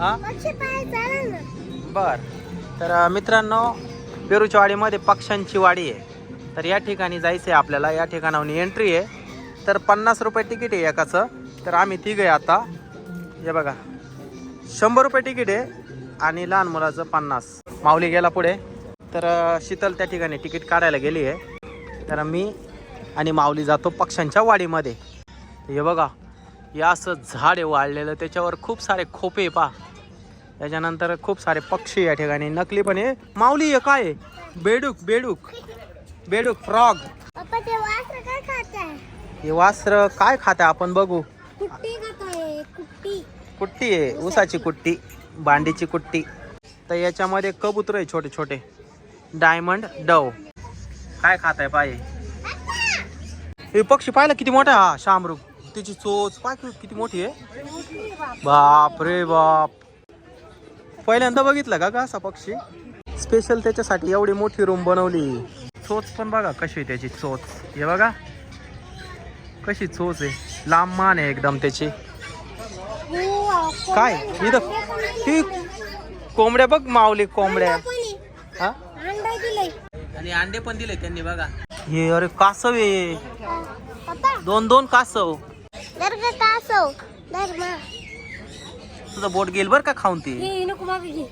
हा? बर. तर मित्रांनो पेरूच्या वाडीमध्ये पक्ष्यांची वाडी आहे. तर या ठिकाणी जायचं आहे आपल्याला. या ठिकाणाहून एंट्री आहे. तर पन्नास रुपये तिकीट आहे एकाचं. तर आम्ही तिघ आहे आता. हे बघा. शंभर रुपये तिकीट आहे आणि लहान मुलाचं पन्नास. माऊली गेला पुढे. तर शीतल त्या ठिकाणी तिकीट काढायला गेली आहे. तर मी आणि माऊली जातो पक्ष्यांच्या वाडीमध्ये. हे बघा. या असं झाड आहे वाढलेलं त्याच्यावर खूप सारे खोपे पा त्याच्यानंतर खूप सारे पक्षी या ठिकाणी. नकली पण आहे. माऊली हे काय आहे? बेडूक बेडूक. बेडूक फ्रॉग. आहे हे वासर काय खाते आपण बघू. कुट्टी आहे कुट्टी. कुट्टी आहे ऊसाची कुट्टी बांडीची कुट्टी. तर याच्यामध्ये कबूतर आहे छोटे छोटे डायमंड डव. काय खात आहे पाय हे पक्षी पाहिलं किती मोठा? आहे हा शामरूप त्याची चोच पाय किती मोठी आहे? बाप रे बाप. पहिल्यांदा बघितलं का का असा पक्षी? स्पेशल त्याच्यासाठी एवढी मोठी रूम बनवली. चोच पण बघा कशी आहे त्याची चोच. हे बघा. कशी चोच आहे. लांब मान आहे एकदम त्याची. काय? इथं ही कोंबड्या बघ मावली कोंबड्या. हा? आणि अंडे पण दिले त्यांनी बघा. हे अरे कासव आहे. दोन दोन कासव. दर का कासव दर मा. तुझं बोट गेल बर का खाऊन ती? हे नको मागे घे.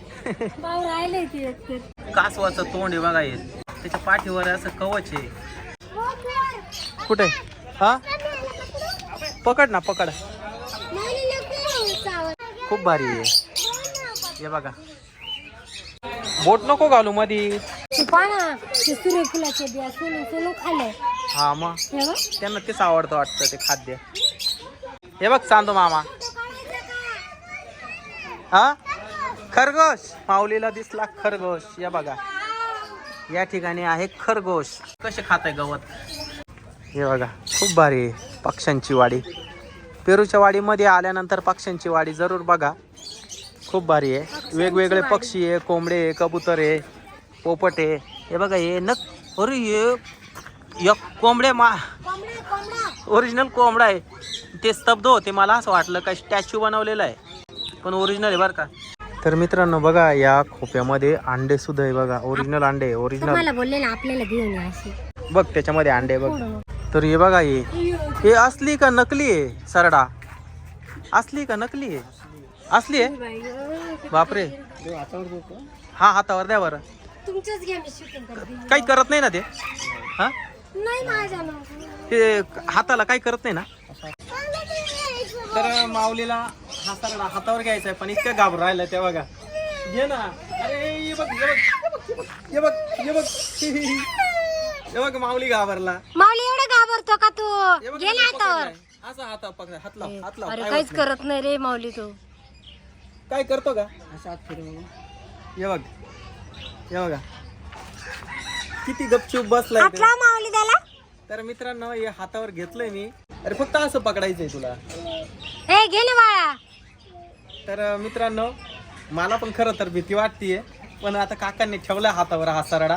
भाऊ राहिलंय ते एकतर. कासवाचं तोंड आहे बघा हे. त्याच्या पाठीवर असं कवच आहे. कुठे? हा? पकड ना पकड. खूप भारी आहे. हे बघा. बोट नको घालू मधी. पाना सूर्यफुलाचे बिया सोलून सोलून खाल्लंय हा मग. हे. त्यांना तेच आवडतं वाटतं ते खाद्य. हे बघ सांगतो मामा. हा? खरगोश. माऊलीला दिसला खरगोश. या बघा. या ठिकाणी आहे खरगोश. कसे खात आहे गवत? हे बघा. खूप भारी आहे पक्ष्यांची वाडी. पेरूच्या वाडीमध्ये आल्यानंतर पक्ष्यांची वाडी जरूर बघा. खूप भारी आहे. वेगवेगळे पक्षी आहे. कोंबडे आहे कबूतर आहे पोपट आहे. हे बघा हे नक अरे हे मा कोंबडा कोंबडा ओरिजिनल कोंबडा आहे. ते स्तब्ध होते मला असं वाटलं का स्टॅच्यू बनवलेला आहे. पण ओरिजिनल आहे बरं का. तर मित्रांनो बघा या खोप्यामध्ये अंडे सुद्धा आहे बघा. ओरिजिनल अंडे ओरिजिनल मला बोलले ना आपल्याला घेऊन या अशी. बघ त्याच्यामध्ये अंडे बघ. तर हे बघा हे. हे असली का नकली आहे सरडा? असली का नकली आहे? असली आहे? बापरे. हा हातावर द्या बरं. तुमचंच घ्या मी शूटिंग करते. काही करत नाही ना ते? हा? नाही माझ्या ते हाताला काही करत नाही ना? तर माऊलीला हा सरडा हातावर घ्यायचा आहे पण इतकं घाबरून राहिलं ते बघा. घे ना. अरे ये बघ ये बघ ये बघ ये बघ ये बघ. माऊली घाबरला. माऊली एवढं घाबरतो का तू? गेला कसं हातावर. असं हाता पकड हात लाव हात लाव अरे काय काहीच होत. करत नाही रे माऊली तू. काय करतो का? ये बघ. ये बघा. किती गपचूप बसलाय. हातला माऊली त्याला. तर मित्रांनो हे हातावर घेतलंय मी. अरे फक्त असं पकडायचंय तुला. हे घे ना बाळा. तर मित्रांनो मला पण खरं तर भीती वाटतीये पण आता काकांनी ठेवला हातावर हा सरडा.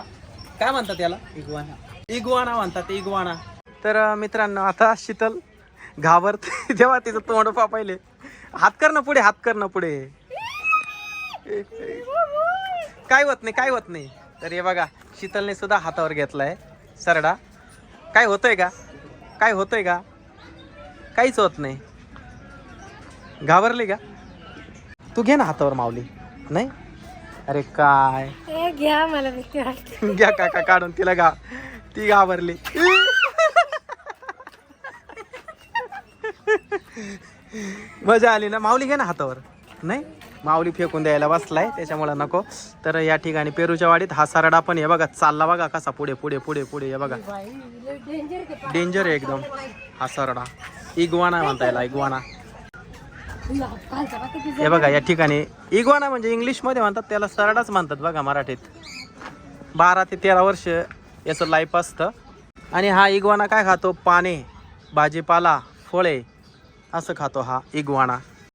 काय म्हणतात याला? इगवाना. इगवाना म्हणतात इगवाना. तर मित्रांनो आता शीतल घाबरते. जेव्हा तिचं तोंड पा पहिले हात कर ना पुढे हात कर ना पुढे. काय होत नाही काय होत नाही. तर हे बघा शीतलने सुद्धा हातावर घेतलाय सरडा. काय होतंय का? काय होतंय का? काहीच होत नाही. घाबरली का? तू घे ना हातावर माऊली. नाही? अरे काय? हे घ्या मला भीती वाटते. घ्या काका काढून तिला गा ती घाबरली. मजा आली ना? माऊली घे ना हातावर. नाही? माऊली फेकून द्यायला बसलाय त्याच्यामुळे नको. तर या ठिकाणी पेरूच्या वाडीत हा सरडा पण हे बघा चालला बघा कसा पुढे पुढे पुढे पुढे. हे बघा. डेंजर आहे एकदम. हा सरडा. इगवाना म्हणता याला इगवाना हे बघा या ठिकाणी इगवाना म्हणजे इंग्लिशमध्ये म्हणतात त्याला सरडाच म्हणतात बघा मराठीत. बारा ते तेरा वर्ष याचं लाईफ असतं. आणि हा इगवाना काय खातो? पाने भाजीपाला फळे असं खातो हा इगवाना.